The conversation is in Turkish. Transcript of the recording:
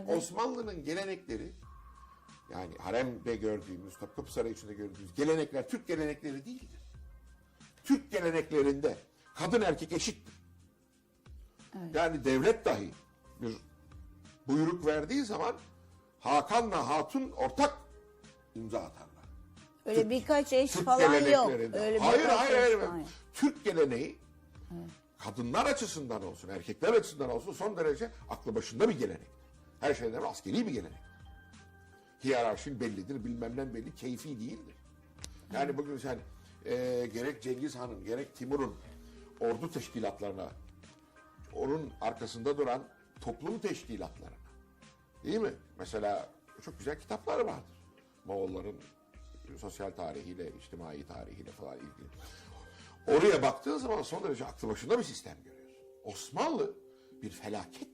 Osmanlı'nın gelenekleri yani haremde gördüğümüz, Topkapı Sarayı içinde gördüğümüz gelenekler Türk gelenekleri değildir. Türk geleneklerinde kadın erkek eşittir. Yani devlet dahi bir buyruk verdiği zaman Hakan'la Hatun ortak imza atarlar. Öyle birkaç eş Türk falan yok. Öyle hayır hayır hayır. falan. Türk geleneği kadınlar açısından olsun, erkekler açısından olsun son derece aklı başında bir gelenek. Her şeyden askeri bir gelenek. Hiyerarşin bellidir, bilmem ne belli, keyfi değildir. Yani bugün sen e, gerek Cengiz Han'ın gerek Timur'un ordu teşkilatlarına, onun arkasında duran toplum teşkilatlarına, değil mi? Mesela çok güzel kitaplar vardır. Moğolların sosyal tarihiyle, içtimai tarihiyle falan ilgili. Oraya baktığın zaman son derece aklı başında bir sistem görüyorsun. Osmanlı bir felaket